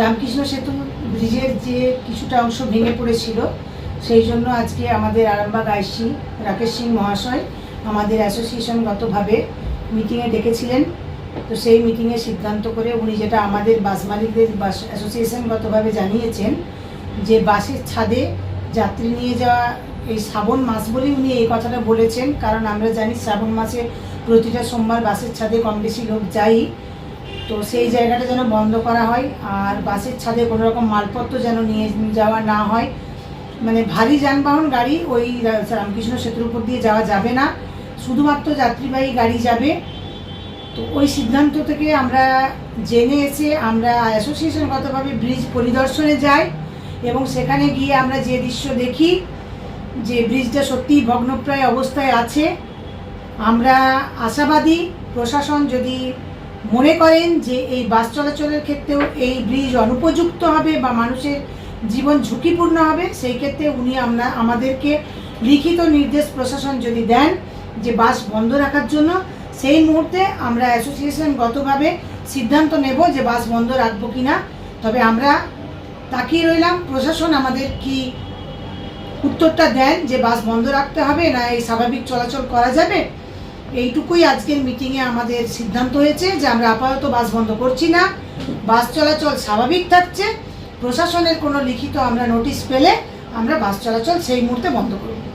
রামকৃষ্ণ সেতু ব্রিজের যে কিছুটা অংশ ভেঙে পড়েছিল, সেই জন্য আজকে আমাদের আরামবাগ আইসি রাকেশ সিং মহাশয় আমাদের অ্যাসোসিয়েশনগতভাবে মিটিংয়ে ডেকেছিলেন। তো সেই মিটিংয়ে সিদ্ধান্ত করে উনি যেটা আমাদের বাস মালিকদের বাস অ্যাসোসিয়েশনগতভাবে জানিয়েছেন যে বাসের ছাদে যাত্রী নিয়ে যাওয়া এই শ্রাবণ মাস বলেই উনি এই কথাটা বলেছেন। কারণ আমরা জানি শ্রাবণ মাসে প্রতিটা সোমবার বাসের ছাদে কম বেশি লোক যাই তো সেই জায়গাটা যেন বন্ধ করা হয় আর বাসের ছাদে কোনো রকম মালপত্র যেন নিয়ে যাওয়া না হয়। মানে ভারী যানবাহন গাড়ি ওই, রামকৃষ্ণ সেতুর উপর দিয়ে যাওয়া যাবে না। শুধুমাত্র যাত্রীবাহী গাড়ি যাবে। তো ওই সিদ্ধান্ত থেকে আমরা জেনে এসে আমরা অ্যাসোসিয়েশনগতভাবে ব্রিজ পরিদর্শনে যাই এবং সেখানে গিয়ে আমরা যে দৃশ্য দেখি, যে ব্রিজটা সত্যিই ভগ্নপ্রায় অবস্থায় আছে। আমরা আশাবাদী, প্রশাসন যদি মনে করেন যে এই বাস চলাচলের ক্ষেত্রেও এই ব্রিজ অনুপযুক্ত হবে বা মানুষের জীবন ঝুঁকিপূর্ণ হবে, সেই ক্ষেত্রে উনি আমরা, আমাদেরকে লিখিত নির্দেশ প্রশাসন যদি দেন যে বাস বন্ধ রাখার জন্য, সেই মুহূর্তে আমরা অ্যাসোসিয়েশনগতভাবে সিদ্ধান্ত নেব যে বাস বন্ধ রাখব কি না তবে আমরা তাকিয়ে রইলাম, প্রশাসন আমাদের কি উত্তরটা দেন যে বাস বন্ধ রাখতে হবে না এই স্বাভাবিক চলাচল করা যাবে? এইটুকুই আজকের মিটিংয়ে আমাদের সিদ্ধান্ত হয়েছে যে আমরা আপাতত বাস বন্ধ করছি না। বাস চলাচল স্বাভাবিক থাকছে। প্রশাসনের কোনো লিখিত আমরা নোটিশ পেলে আমরা বাস চলাচল সেই মুহূর্তে বন্ধ করব।